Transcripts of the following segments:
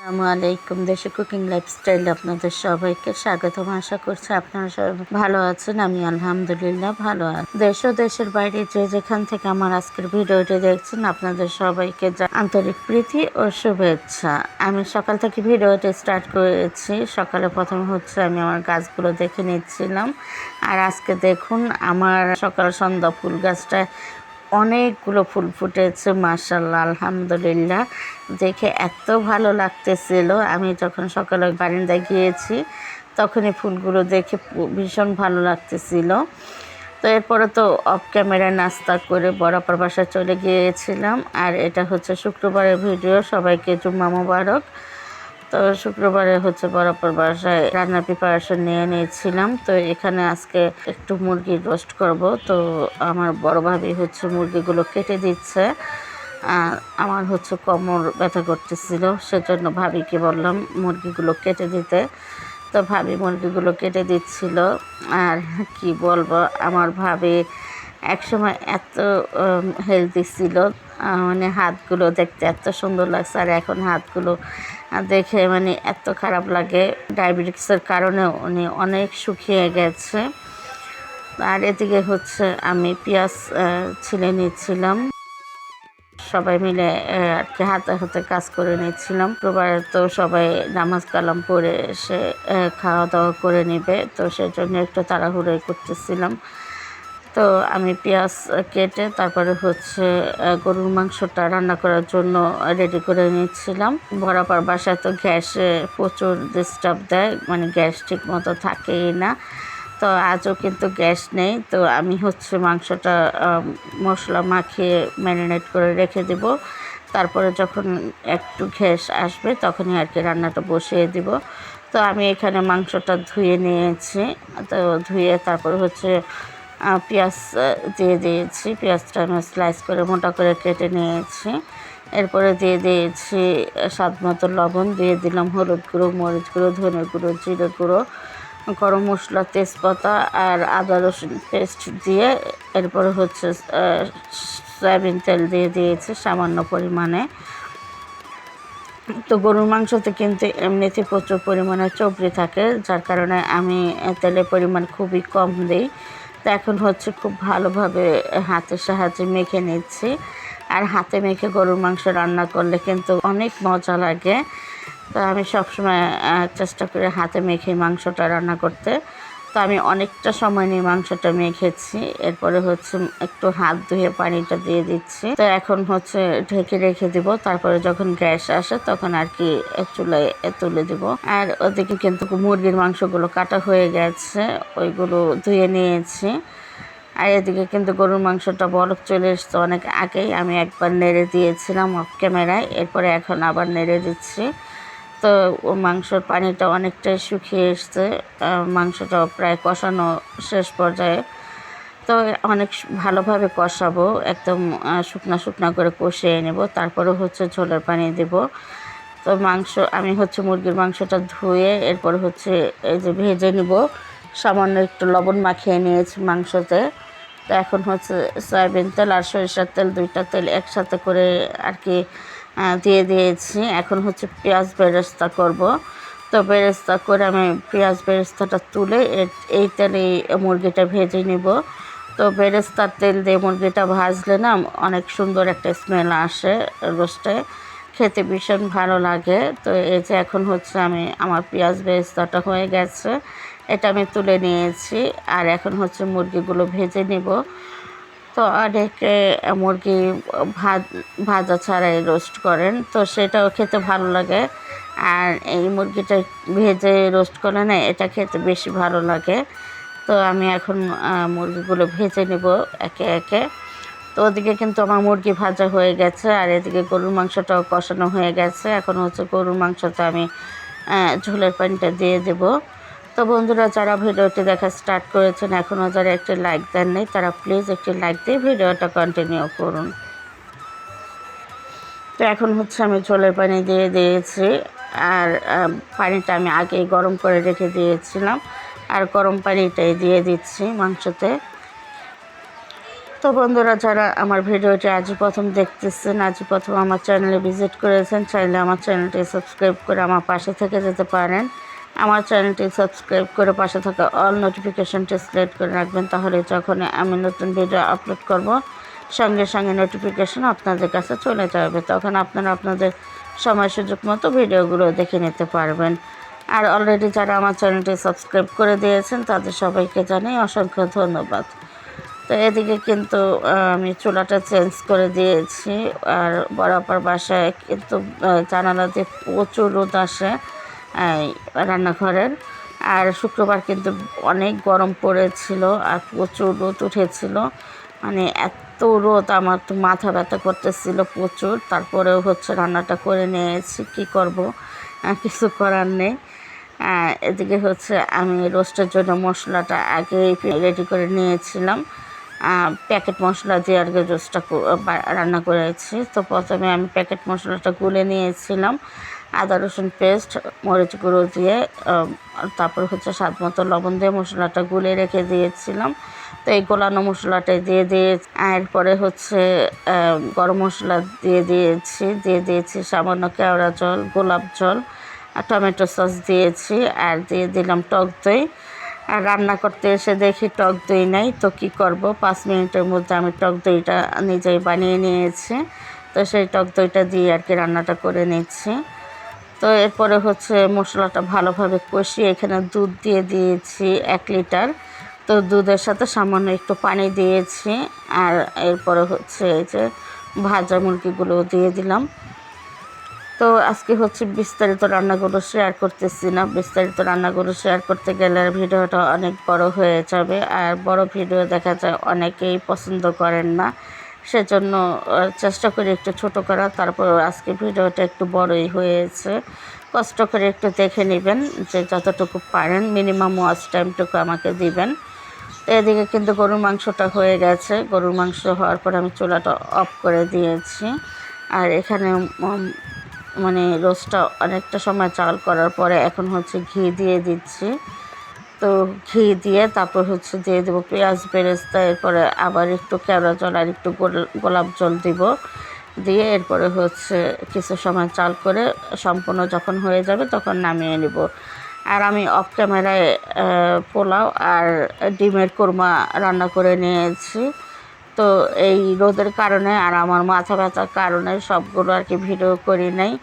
আসসালামু আলাইকুম। দেশে কুকিং লাইফস্টাইল আপনাদের সবাইকে স্বাগতম। আশা করছি আপনারা সবাই ভালো আছেন। আমি আলহামদুলিল্লাহ ভালো আছি। দেশ ও দেশের বাইরে যে যেখান থেকে আমার আজকের ভিডিওটি দেখছেন, আপনাদের সবাইকে আন্তরিক প্রীতি ও শুভেচ্ছা। আমি সকাল থেকে ভিডিওটি স্টার্ট করেছি। সকালে প্রথমে হচ্ছে আমি আমার গাছগুলো দেখে নিচ্ছিলাম। আর আজকে দেখুন, আমার সকাল সন্ধ্যা ফুল গাছটায় অনেকগুলো ফুল ফুটেছে মার্শাল্লাহ আলহামদুলিল্লাহ। দেখে এত ভালো লাগতেছিল। আমি যখন সকালে বারিন্দায় গিয়েছি, তখনই ফুলগুলো দেখে ভীষণ ভালো লাগতেছিল। তো এরপরে তো অফ ক্যামেরায় নাস্তা করে বরাবর বাসায় চলে গিয়েছিলাম। আর এটা হচ্ছে শুক্রবারের ভিডিও সবাইকে জুম্মা মোবারক। তো শুক্রবারে হচ্ছে বরাবর বাসায় রান্নার প্রিপারেশন নিয়ে নিয়েছিলাম। তো এখানে আজকে একটু মুরগির রোস্ট করব। তো আমার বড় ভাবি হচ্ছে মুরগিগুলো কেটে দিচ্ছে। আর আমার হচ্ছে কোমর ব্যথা করতেছিল, সেজন্য ভাবিকে বললাম মুরগিগুলো কেটে দিতে। তো ভাবি মুরগিগুলো কেটে দিচ্ছিল। আর কি বলব, আমার ভাবি একসময় এত হেলদি ছিল। মানে হাতগুলো দেখতে এত সুন্দর লাগছে আর এখন হাতগুলো দেখে মানে এত খারাপ লাগে। ডায়াবেটিক্সের কারণে উনি অনেক শুকিয়ে গেছে। আর এদিকে হচ্ছে আমি পেঁয়াজ ছিলে নিচ্ছিলাম। সবাই মিলে আর কি হাতে হাতে কাজ করে নিচ্ছিলাম। প্রবার তো সবাই নামাজ কালাম পড়ে এসে খাওয়া দাওয়া করে নেবে। তো সেজন্য একটু তাড়াহুড়োই করতেছিলাম। তো আমি পেঁয়াজ কেটে তারপরে হচ্ছে গরুর মাংসটা রান্না করার জন্য রেডি করে নিচ্ছিলাম। বরাবর বাসায় তো গ্যাসে প্রচুর ডিস্টার্ব দেয় মানে গ্যাস ঠিক মতো থাকেই না। তো আজও কিন্তু গ্যাস নেই, তো আমি হচ্ছে মাংসটা মশলা মাখিয়ে ম্যারিনেট করে রেখে দেব। তারপরে যখন একটু গ্যাস আসবে তখনই আর কি রান্নাটা বসিয়ে দিব। তো আমি এখানে মাংসটা ধুয়ে নিয়েছি। তো ধুয়ে তারপরে হচ্ছে পেঁয়াজ দিয়ে দিয়েছি। পেঁয়াজটা আমি স্লাইস করে মোটা করে কেটে নিয়েছি। এরপরে দিয়ে দিয়েছি স্বাদ মতো লবণ। দিয়ে দিলাম হলুদ গুঁড়ো, মরিচ গুঁড়ো, ধনে গুঁড়ো, জিরে গুঁড়ো, গরম মশলা, তেজপাতা আর আদা রসুন পেস্ট দিয়ে এরপরে হচ্ছে সয়াবিন তেল দিয়ে দিয়েছি সামান্য পরিমাণে। তো গরুর মাংসতে কিন্তু এমনিতে প্রচুর পরিমাণে চর্বি থাকে, যার কারণে আমি তেলের পরিমাণ খুবই কম দিই। তো এখন হচ্ছে খুব ভালোভাবে হাতের সাহায্যে মেখে নিচ্ছি। আর হাতে মেখে গরুর মাংস রান্না করলে কিন্তু অনেক মজা লাগে। তো আমি সবসময় চেষ্টা করি হাতে মেখে মাংসটা রান্না করতে। তো আমি অনেকটা সময় নিয়ে মাংসটা মেখেছি এরপরে হচ্ছে একটু হাত ধুয়ে পানিটা দিয়ে দিচ্ছি। তো এখন হচ্ছে ঢেকে রেখে দিব। তারপরে যখন গ্যাস আসে তখন আর কি চুলায় তুলে দিব। আর ওদিকে কিন্তু মুরগির মাংসগুলো কাটা হয়ে গেছে। ওইগুলো ধুয়ে নিয়েছি। আর এদিকে কিন্তু গরুর মাংসটা বরফ চলে এসছে অনেক আগেই। আমি একবার নেড়ে দিয়েছিলাম অফ ক্যামেরায় এরপরে এখন আবার নেড়ে দিচ্ছি। তো মাংসর পানিটা অনেকটাই শুকিয়ে এসছে আহ, মাংসটাও প্রায় কষানো শেষ পর্যায়ে। তো অনেক ভালোভাবে কষাবো একদম শুকনা শুকনা করে কষিয়ে নেব তারপরে হচ্ছে ঝোলের পানি দেব। তো মাংস আমি হচ্ছে মুরগির মাংসটা ধুয়ে এরপর হচ্ছে এই যে ভেজে নিব। সামান্য একটু লবণ মাখিয়ে নিয়েছি মাংসতে। তো এখন হচ্ছে সয়াবিন তেল আর সরিষার তেল দুইটা তেল একসাথে করে আর কি দিয়ে দিয়েছি। এখন হচ্ছে পেঁয়াজ বেরেস্তা করব। তো বেরেস্তা করে আমি পেঁয়াজ বেরেস্তাটা তুলে এই তেলে মুরগিটা ভেজে নিব। তো বেরেস্তার তেল দিয়ে মুরগিটা ভাজলে না অনেক সুন্দর একটা স্মেল আসে রোস্টে। খেতে ভীষণ ভালো লাগে। তো এই যে এখন হচ্ছে আমি আমার পেঁয়াজ বেরেস্তাটা হয়ে গেছে। এটা আমি তুলে নিয়েছি। আর এখন হচ্ছে মুরগিগুলো ভেজে নিব। তো অনেকে মুরগি ভাজ ভাজা ছাড়াই রোস্ট করেন, তো সেটাও খেতে ভালো লাগে। আর এই মুরগিটা ভেজে রোস্ট করে না এটা খেতে বেশি ভালো লাগে। তো আমি এখন মুরগিগুলো ভেজে নেব একে একে। তো ওদিকে কিন্তু আমার মুরগি ভাজা হয়ে গেছে, আর এদিকে গরুর মাংসটাও কষানো হয়ে গেছে। এখন হচ্ছে গরুর মাংসটা আমি ঝোলের পানিটা দিয়ে দেবো। তো বন্ধুরা, যারা ভিডিওটি দেখা স্টার্ট করেছেন এখনও যারা একটি লাইক দেন নাই, তারা প্লিজ একটি লাইক দিয়ে ভিডিওটা কন্টিনিউ করুন। তো এখন হচ্ছে আমি ঝোলের পানি দিয়ে দিয়েছি, আর পানিটা আমি আগেই গরম করে রেখে দিয়েছিলাম, আর গরম পানিটাই দিয়ে দিচ্ছি মাংসতে। তো বন্ধুরা, যারা আমার ভিডিওটি আজই প্রথম দেখতেছেন আজ প্রথম আমার চ্যানেলে ভিজিট করেছেন, চাইলে আমার চ্যানেলটি সাবস্ক্রাইব করে আমার পাশে থেকে যেতে পারেন। আমার চ্যানেলটি সাবস্ক্রাইব করে পাশে থাকা অল নোটিফিকেশনটি সিলেক্ট করে রাখবেন, তাহলে যখন আমি নতুন ভিডিও আপলোড করব, সঙ্গে সঙ্গে নোটিফিকেশন আপনাদের কাছে চলে যাবে। তখন আপনারা আপনাদের সময় সুযোগ মতো ভিডিওগুলো দেখে নিতে পারবেন। আর অলরেডি যারা আমার চ্যানেলটি সাবস্ক্রাইব করে দিয়েছেন, তাদের সবাইকে জানাই অসংখ্য ধন্যবাদ। তো এদিকে কিন্তু আমি চুলাটা চেঞ্জ করে দিয়েছি, আর বরাবর বাসায় কিন্তু জানালা দিয়ে প্রচুর রোদ আসে। রান্নাঘরের। আর শুক্রবার কিন্তু অনেক গরম পড়েছিল আর প্রচুর রোদ উঠেছিল। মানে এত রোদ, আমার তো মাথা ব্যথা করতেছিল প্রচুর। তারপরেও হচ্ছে রান্নাটা করে নিয়েছি, কী করব? কিছু করার নেই। এদিকে হচ্ছে আমি রোস্টের জন্য মশলাটা আগেই রেডি করে নিয়েছিলাম। প্যাকেট মশলা দিয়ে কি রোস্টটা রান্না করেছি, তো প্রথমে আমি প্যাকেট মশলাটা গুলে নিয়েছিলাম। আদা, রসুন পেস্ট মরিচ গুঁড়ো দিয়ে তারপর হচ্ছে স্বাদ মতো লবণ দিয়ে মশলাটা গুলে রেখে দিয়েছিলাম। তো এই গোলানো মশলাটাই দিয়ে দিয়ে এরপরে হচ্ছে গরম মশলা দিয়ে দিয়েছি। দিয়ে দিয়েছি সামান্য কেওড়া জল, গোলাপ জল, আর টমেটো সস দিয়েছি, আর দিয়ে দিলাম টক দই। আর রান্না করতে এসে দেখি টক দই নাই, তো কি করব? পাঁচ মিনিটের মধ্যে আমি টক দইটা নিজেই বানিয়ে নিয়েছি। তো সেই টক দইটা দিয়ে আর কি রান্নাটা করে নিচ্ছি। তো এরপরে হচ্ছে মশলাটা ভালোভাবে কষিয়ে এখানে দুধ দিয়ে দিয়েছি এক লিটার। তো দুধের সাথে সামান্য একটু পানি দিয়েছি আর এরপরে হচ্ছে এই যে ভাজা মুরগিগুলো দিয়ে দিলাম। তো আজকে হচ্ছে বিস্তারিত রান্নাগুলো শেয়ার করতেছি না। বিস্তারিত রান্নাগুলো শেয়ার করতে গেলে ভিডিওটা অনেক বড় হয়ে যাবে। আর বড় ভিডিও দেখা যায় অনেকেই পছন্দ করেন না। সেজন্য চেষ্টা করি একটু ছোট করা। তারপর আজকে ভিডিওটা একটু বড়ই হয়েছে। কষ্ট করে একটু দেখে নেবেন যে যতটুকু পারেন মিনিমাম ওয়াচ টাইমটুকু আমাকে দিবেন। এদিকে কিন্তু গরুর মাংসটা হয়ে গেছে। গরুর মাংস হওয়ার পর আমি চুলাটা অফ করে দিয়েছি। আর এখানে মানে রোস্টটা অনেকটা সময় চাল করার পরে এখন হচ্ছে ঘি দিয়ে দিচ্ছি। তো ঘি দিয়ে তারপর হচ্ছে দিয়ে দেবো পেঁয়াজ, বেরেস্তা, এরপরে আবার একটু কেওড়া জল আর একটু গোল- গোলাপ জল দিব। দিয়ে এরপরে হচ্ছে কিছু সময় চাল করে সম্পূর্ণ যখন হয়ে যাবে তখন নামিয়ে নেব। আর আমি অফ ক্যামেরায় পোলাও আর ডিমের কোরমা রান্না করে নিয়েছি। তো এই রোদের কারণে আর আমার মাথা ব্যথার কারণে সবগুলো আর কি ভিডিও করি নাই।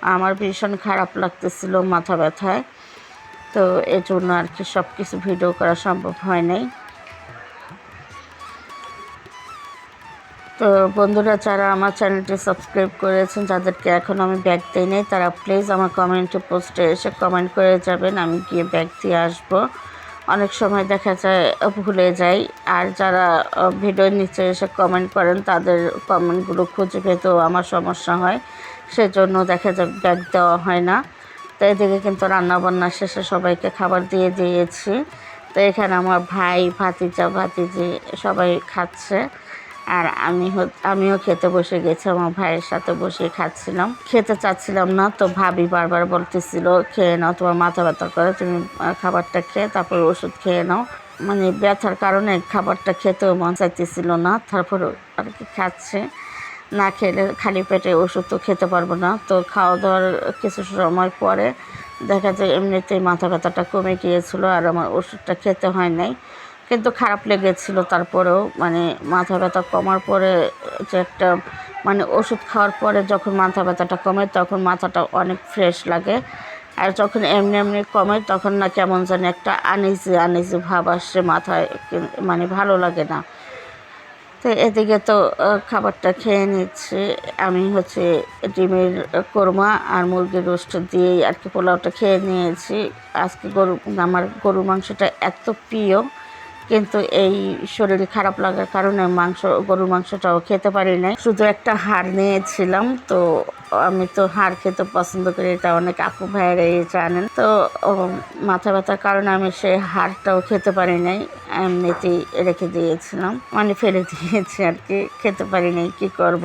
আমার ভীষণ খারাপ লাগতেছিল মাথা ব্যথায়। তো এই জন্য আর কি সব কিছু ভিডিও করা সম্ভব হয় নাই। তো বন্ধুরা, যারা আমার চ্যানেলটি সাবস্ক্রাইব করেছেন, যাদেরকে এখন আমি ব্যাগ দিই নাই, তারা প্লিজ আমার কমেন্টে পোস্টে এসে কমেন্ট করে যাবেন, আমি গিয়ে ব্যাগ দিয়ে আসব। অনেক সময় দেখা যায়, ভুলে যাই। আর যারা ভিডিওর নিচে এসে কমেন্ট করেন, তাদের কমেন্টগুলো খুঁজে পেতেও আমার সমস্যা হয়। সেজন্য দেখা যায় ব্যাগ দেওয়া হয় না। তো এদিকে কিন্তু রান্নাবান্না শেষে সবাইকে খাবার দিয়ে দিয়েছি। তো এখানে আমার ভাই, ভাতিজা, ভাতিজি সবাই খাচ্ছে। আর আমি আমিও খেতে বসে গেছি, আমার ভাইয়ের সাথে বসে খাচ্ছিলাম। খেতে চাচ্ছিলাম না, তো ভাবি বারবার বলতেছিল, খেয়ে নাও, তোমার মাথা ব্যথা করে, তুমি খাবারটা খেয়ে তারপর ওষুধ খেয়ে নাও। মানে ব্যথার কারণে খাবারটা খেতেও মন চাইতেছিল না তারপর আর কি খাচ্ছে। না খেলে খালি পেটে ওষুধ তো খেতে পারব না। তো খাওয়া দাওয়ার কিছু সময় পরে দেখা যায় এমনিতেই মাথা ব্যথাটা কমে গিয়েছিল আর আমার ওষুধটা খেতে হয় নাই। কিন্তু খারাপ লেগেছিল তারপরেও মানে মাথা ব্যথা কমার পরে যে একটা মানে ওষুধ খাওয়ার পরে যখন মাথা ব্যথাটা কমে তখন মাথাটা অনেক ফ্রেশ লাগে। আর যখন এমনি এমনি কমে তখন না কেমন জানি একটা আনিজি আনিজি ভাব আসছে মাথায় মানে ভালো লাগে না। তো এদিকে তো খাবারটা খেয়ে নিচ্ছি। আমি হচ্ছে ডিমের কোরমা আর মুরগির রোস্ট দিয়েই আর কি পোলাওটা খেয়ে নিয়েছি। আজকে গরু, আমার গরুর মাংসটা এত প্রিয়, কিন্তু এই শরীর খারাপ লাগার কারণে মাংস, গরুর মাংসটাও খেতে পারি নাই। শুধু একটা হাড় নিয়েছিলাম, তো আমি তো হাড় খেতে পছন্দ করি, এটা অনেক আপু ভাইয়েরা এই জানেন তো মাথা ব্যথার কারণে আমি সেই হাড়টাও খেতে পারি নাই, এমনিতেই রেখে দিয়েছিলাম। মানে ফেলে দিয়েছি আর কি, খেতে পারি নাই, কী করব?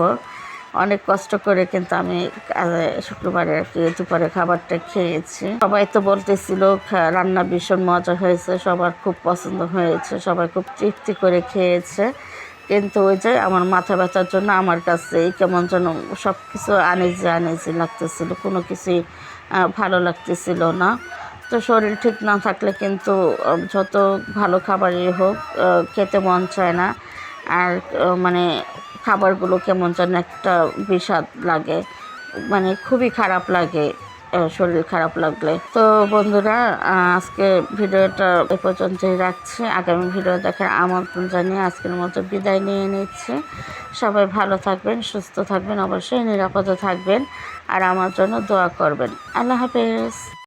অনেক কষ্ট করে কিন্তু আমি শুক্রবারে আর কি দুপুরে খাবারটা খেয়েছি। সবাই তো বলতেছিল রান্না ভীষণ মজা হয়েছে, সবার খুব পছন্দ হয়েছে, সবাই খুব তৃপ্তি করে খেয়েছে। কিন্তু ওই যে আমার মাথা ব্যথার জন্য আমার কাছে কেমন যেন সব কিছু আনেজি আনেজি লাগতেছিল, কোনো কিছুই ভালো লাগতেছিল না। তো শরীর ঠিক না থাকলে কিন্তু যত ভালো খাবারই হোক খেতে মন চায় না। আর মানে খাবারগুলো কেমন যেন একটা বিষাদ লাগে মানে খুবই খারাপ লাগে। শরীর খারাপ লাগলে। তো বন্ধুরা আজকে ভিডিওটা এ পর্যন্তই রাখছি। আগামী ভিডিও দেখার আমন্ত্রণ জানিয়ে আজকের মতো বিদায় নিয়ে নিচ্ছি। সবাই ভালো থাকবেন, সুস্থ থাকবেন, অবশ্যই নিরাপদে থাকবেন। আর আমার জন্য দোয়া করবেন। আল্লাহ হাফেজ।